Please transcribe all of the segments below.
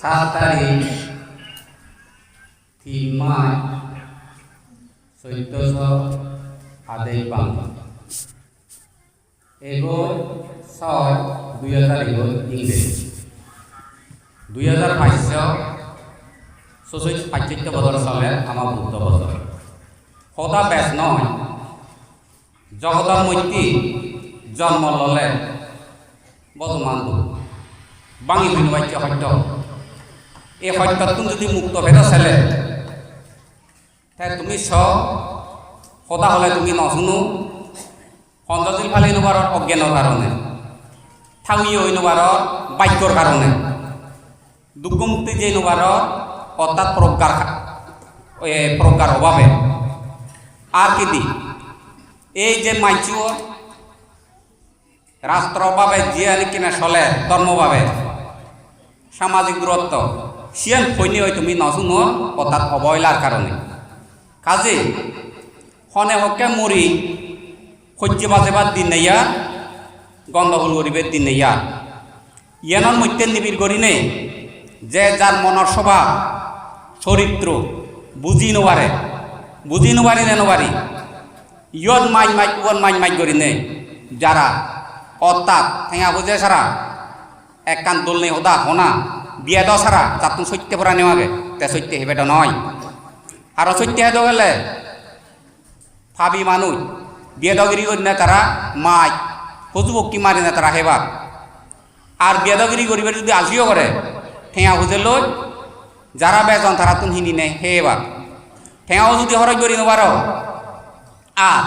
সাত তারিখ তিন মাস। চৈধ্যশ আদেই পাম এগোয় ছয়, দুই হাজার এগোয় ইংরেজি। দুই হাজার বাইশ চৌচল্লিশ পাঁচচল্লিশ বছর চলে আমার বুদ্ধ বছর সদা বেচ নয় জগতৰ মৈত্ৰী জন্ম ল'লে বৰ্তমান। বাঙি বিনুবাক্য সত্য। এই সত্যটো যদি মুক্ত ভেদ চেলে। তাই তুমি চ সদা হ'লে তুমি নশুনো। সঞ্জশীল ফালে নোবাৰৰ অজ্ঞানৰ কাৰণে। ঠাউই হৈ নোবাৰৰ বাক্যৰ কাৰণে। দুঃখ মুক্তি যে নোবাৰৰ অৰ্থাৎ প্ৰজ্ঞাৰ এ, প্ৰজ্ঞাৰ অভাৱে। আর কি এই যে মাইচুও রাষ্ট্রভাবে জিয়ানি কিনা চলে ধর্মভাবে সামাজিক দূরত্ব সিয়ান ফৈনি হয় তুমি নশুনো অর্থাৎ অবহেলার কারণে কাজে হনে হকে মরি সহ্য বাজেবার দিন নেইয়া গন্ধগোল গরিবের দিন নেইয়া ইয়ানোর মধ্যে নিবিড় করি নেই যে যার মনের স্বভাব চরিত্র বুঝি নোবারে বুঝি নোবারি নে নোবারি ইয়ন মাই মাই উয়ন মাই মাই করি নে যারা অর্থাৎ ঠেঙা বুঝে সারা এক কান দোল নেই হদা হনা বিয়া দাও সারা তুমি সত্য পড়া নেওয়াগে তে সত্য হেবেটা নয়। আর সত্য হেদ গেলে ভাবি মানুষ। বিয়ে দগিরি করি তারা মাই। হজুবকি মারি না তারা হেবা আর বেদগিরি করিবে যদি আজিও করে, ঠেঙা বুঝে লই, যারা বেজন তারা তুন হিনি নে, হে এবার ঠেঙাও যদি হরজ করি নবার আর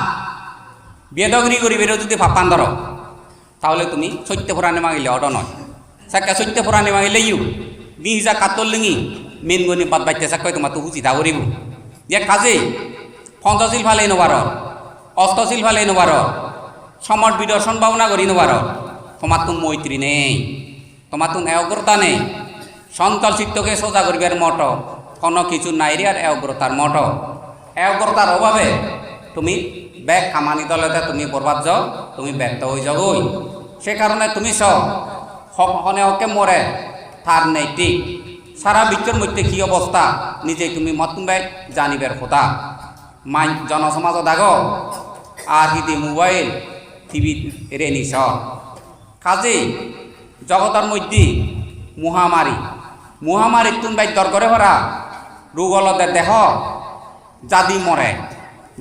বেদগিরি করিবে যদি ভাপান ধর, তাহলে তুমি সত্য ফুরানে মাগিলে অড নয়। সাকা সত্য মাগিলে ইউ দি যা কাতল লিঙি মেন গনি বাদ বাইতে সাকয় তোমার তো হুচি দা করিব যে কাজে পঞ্চশীল ফালে নবার অষ্টশীল ফালে নবার সমর বিদর্শন ভাবনা করি নবার তোমার তো মৈত্রী নেই তোমার তো এগ্রতা নেই সন্তল চিত্তকে সোজা করিবার মঠ কোনো কিছু নাই রে আর এগ্রতার মঠ এগ্রতার অভাবে তুমি ব্যাগ কামানি দলেতে তুমি বরবাদ যাও তুমি ব্যর্থ হয়ে যাবই সে কারণে তুমি সব হনে হকে মরে, তার নেই ঠিক সারা বিশ্বের মধ্যে কি অবস্থা নিজে তুমি মত মতুম্বাই জানিবের কথা মাই জনসমাজ দাগ, আর হিদি মোবাইল টিভি রে নিস কাজে জগতের মধ্যে মহামারী মহামারী তুন বাই দরগরে ভরা রোগলতে দেহ জাদি মরে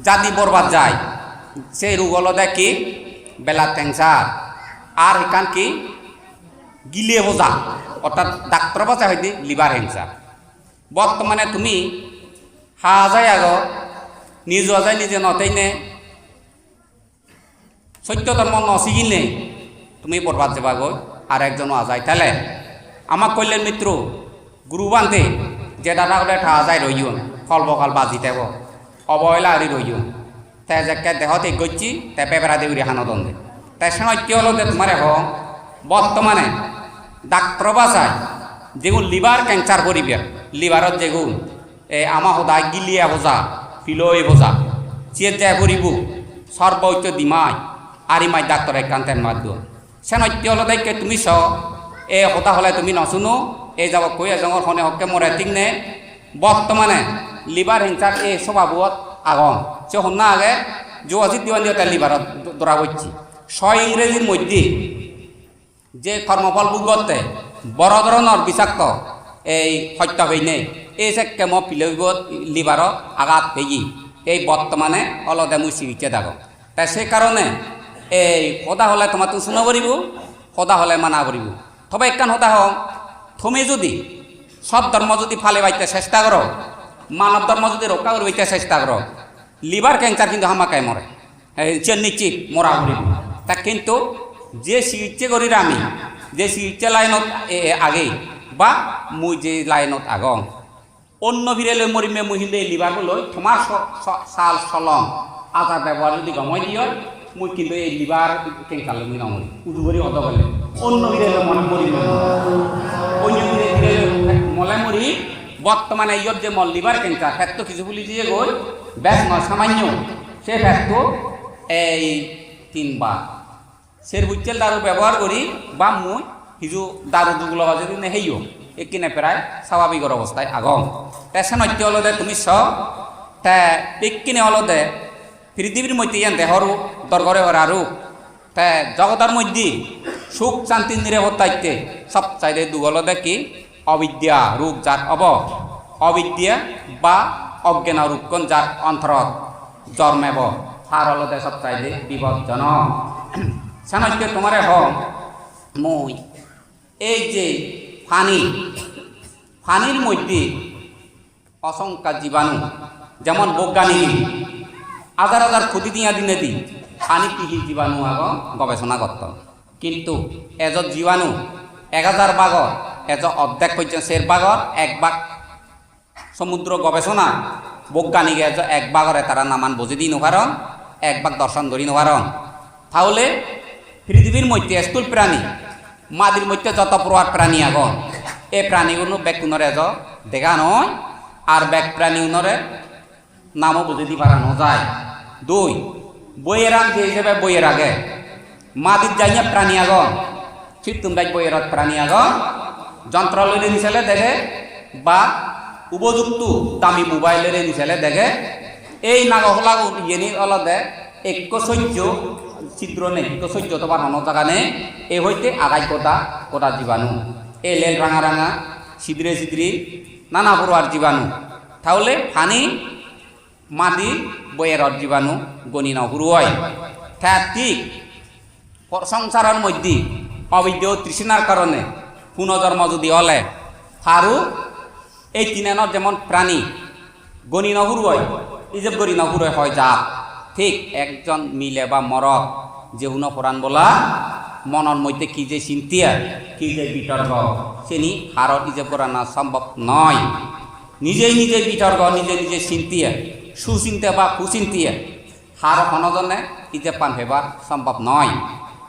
জাদি বরবাদ যায়। সেই রোগলতে কি? বেলা ক্যান্সার আর এখান কি? গিলে বোঝা অর্থাৎ ডাক্তার বাঁচা হয়তো লিভার ক্যান্সার বর্তমানে তুমি হা যায় আগ নিজ যায় নিজে নতেই নে সত্য ধর্ম নচিগিলে তুমি বরবাদ যাবা গৈ আর একজনও আজাই তাহলে আমাক কল্যাণ মিত্র গুরু বান্ধে, যে দাদা হলে ঠা যায় রইন ফল বকাল বাজি দেব অবহেলা আরি রইন তে যাকে দেহতে গচ্ছি তে পেপেরা দেউরি হানো দন্দে তাই সৈত্য হলো তোমার হ বর্তমানে ডাক্তার বাসায় যেগুন লিভার ক্যান্সার করিবে লিভারত যেগুন, এ আমা সদায় গিলিয়া বোঝা ফিলই বোঝা চিয়ে যায় করিব সর্বৈত্য দিমাই আরিমাই ডাক্তার একান্তের মাধ্যম হলো দায়িত্বে তুমি চ, এ হতা হলে তুমি নশুনো এই যাব কই এজঙর হনে হকে মরে ঠিক নে। বর্তমানে লিভার হিংসার এই স্বভাবত আগম। সে হন্না আগে, যে অজিত দিওয়ান দিয়ে লিভারত দরা বইছি ছয় ইংরেজির মধ্যে যে কর্মফল ভোগতে বড় ধরনের বিষাক্ত এই হত্যা হইনে এই যে কেম পিলইব লিভারত আঘাত পেয়ে এই বর্তমানে অলদে মুই চিকিৎসা দেব তাই সেই কারণে এই সদা হলে তোমার শুনা করিব সদা হলে মানা করিব তবে একখান সদা হও, তুমি যদি সব ধর্ম যদি ফালে বাইতে চেষ্টা করো মানব ধর্ম যদি রক্ষা করবাইতে চেষ্টা করো লিভার ক্যান্সার কিন্তু হামাকায় মরে সে নিশ্চিত মরা করিব তা কিন্তু যে চিকিৎসা করি আমি, যে চিকিৎসা লাইনত আগে, বা মুই যে লাইনত আগ। অন্য ভিড়ে মরিমে মহিলে লিভার লৈ তোমার সাল চলং আচার ব্যবহার যদি গমাই দিয়, মই কিন্তু এই লিভার কেঙ্কাল মুই নমরি উদু করি অত বলে অন্য ভিড়ে মনে মরি অন্য ভিড়ে ভিড়ে মলে মরি বর্তমানে ইয়ত যে মল লিভার কেঙ্কার ফ্যাট কিছু বলি দিয়ে গই ব্যাস নয় সামান্য সে ফ্যাট এই তিনবার সের বুঝছেল দারু ব্যবহার করি, বা মুই হিজু দারু দুগুলো যদি হেইও একিনে প্রায় স্বাভাবিকর অবস্থায় আগম। টেসে নত্য হলদে তুমি স, তে পিকিনে হলদে পৃথিবীর মধ্যে ইয়ান দেহরু দরগরে হরা রূপ তে জগতার মধ্যে সুখ শান্তি নিরাপত্তাইতে সব চাইতে দুগলদে কি? অবিদ্যা রূপ যার অব। অবিদ্যা বা অজ্ঞান রূপকন যার অন্তরত জন্মেব। তার হলদে সব চাইতে বিপজ্জনক সানৈক্য তোমারে হ মই। এই যে ফানি, ফানির মধ্যে অসংখ্য জীবাণু, যেমন বৈজ্ঞানিক। হাজার হাজার ক্ষতি দিয়া দিনে দি পানি কৃষি জীবাণু আগ গবেষণা করত। কিন্তু এজত জীবাণু এক হাজার বাগর এজ অর্ধেক পর্যন্ত শের বাগর এক বাঘ সমুদ্র গবেষণা বৈজ্ঞানিক এজ এক বাগরে তারা নামান বুঝে দি নোহারণ এক বাগ দর্শন ধরি নোহারণ তাহলে পৃথিবীর মধ্যে স্থূল প্রাণী মাদির মধ্যে যত প্রহার প্রাণী আগন এই প্রাণীগুলো ব্যাকুণরে এজ দেখা নয় আর ব্যাক প্রাণী উনরে নামও বুঝে দি পারানো যায় দুই বইয়ের আগ যে হিসেবে বইয়ের আগে মাদির যাইয়া প্রাণী আগন ঠিক তোমরা বইয়ের প্রাণী আগন যন্ত্রালয়ের নিচেলে দেখে, বা উপযুক্ত দামি মোবাইলের নিচেলে দেখে, এই নাগহলা ইয়েনি অলদে এক সহ্য ছিদ্র নেই এক সহ্য হন জায়গা নেই এই হইতে আগাই কোটা কোটা জীবাণু এ লেল রাঙা রাঙা, ছিদ্রে ছিদ্রি, নানা প্রকার জীবাণু তাহলে ফানি, মাটি বইয়ের জীবাণু গণি নহুরু হয় তা ঠিক সংসারের মধ্যে অবৈধ তৃষ্ণার কারণে পুনর্জন্ম যদি হলে তারও এই তিনানোর যেমন প্রাণী গণি নহুরু হয় যে গণি নহুরু হয় জাত ঠিক একজন মিলে বা মরক, যে হুন পরাণ বলা মনের মধ্যে কি যে চিন্তিয়া, কি যে বিতর্ক সেনি হারত ইজে পড়ানো সম্ভব নয়। নিজেই নিজে বিতর্ক নিজে নিজে চিন্তিয়া, সুচিন্তা বা কুচিন্তিয়া হার সনজনে ইজে পান ফেবা সম্ভব নয়।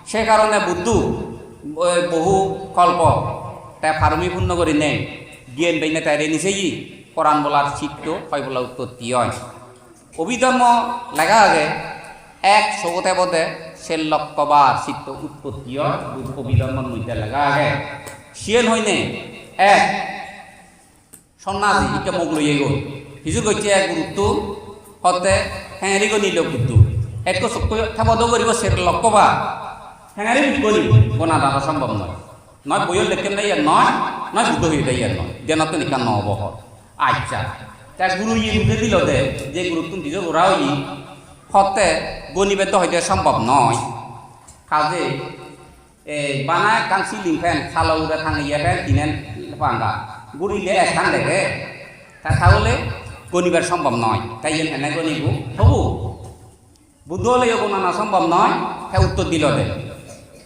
সে কারণে বুদ্ধু বহু কল্প, তাই ফার্মি পূর্ণ করে নেই জ্ঞান বেনে তাই নিছেই কোরআন বলার চিত্ত হয় বলা উৎপত্তি হয় অভিধর্ম লেখা আগে এক সগতে বোধে সে লক্ষ্যবার চিত্ত উৎপত্তি অভিধর্মর মধ্যে লেখা আগে সিয়েন হইনে এক সন্ন্যাসী ইকে মোক লইয়ে গ'ল। সিজু গৈছে এক গুৰুত্ব হতে হেঙেৰি গণিল গুৰুত্ব একো চকু থাবদ কৰিব চেৰ লগ কবা হেঙেৰি গণি বনা দাদা সম্ভৱ নয় নয় বইয়ের লেখেন নয় নয় বুদ্ধ হয়ে দেয় নয় দেনাতো নিকা নহব আচ্ছা। তা গুরু ইয়ে বুঝে দিল দে, যে গুরুত্ব দিল ওরাও ই। হতে গণিবে তো হইতে সম্ভব নয় কাজে এই বানায় কাংসি লিংফেন খালো উড়ে থাঙে ইয়ে ফেন কিনেন পাঙ্গা গুড়িলে একখান দেখে। তা তাহলে গণিবার সম্ভব নয় তাই এন এনে গণিব, হবু। বুদ্ধ হলে গণনা সম্ভব নয় তা উত্তর দিল দে।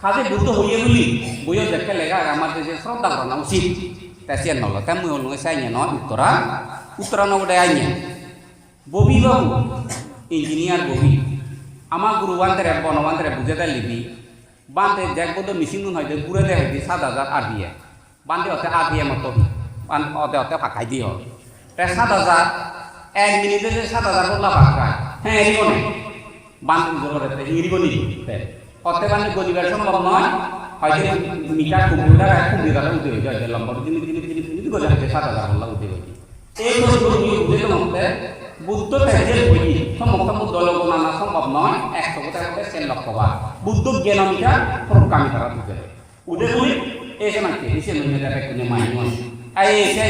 কাজে বুদ্ধ হইয়ে বলি বইও দেখে লেখা আমার দেশে শ্রদ্ধা করা উচিত। তা সে নল তা মুই হল চাইনে নয় উত্তরা উত্তরা নগদে আইনে। ববি বাবু, ইঞ্জিনিয়ার ববি, আমার গুরু বান্ধরে বনবান্ধরে বুঝে দেয় লিবি বান্ধে দেখ বোধ মিশিং হয়তো ঘুরে দেয় হয়তো সাত হাজার আর দিয়ে বান্ধে হতে আর দিয়ে মতো অতে অতে ফাঁকাই দিয়ে হবে তা সাত হাজার, এক মিনিটে যে সাত হাজার বললা ফাঁকায় হ্যাঁ এরিব নেই বান্ধে জোরে ইরিব নি? অতে বান্ধে গরিবের সম্ভব নয় হয়তো মিটার কম্পিউটার এক কম্পিউটার উঠে হয়ে যায় লম্বা দিন দিন দিন দিন গজা হচ্ছে সাত হাজার বললা উঠে। হয়ে এই বুঝে মতে বুদ্ধ থেকে বই সমস্ত লোক নানা সম্ভব নয় একশো কোথায় কোথায় সেন লক্ষ্যবার বুদ্ধ জ্ঞানমিকা প্রকামিতারা বুঝে উদে বলি এসে নাকি এসে নইলে মাইন এই এসে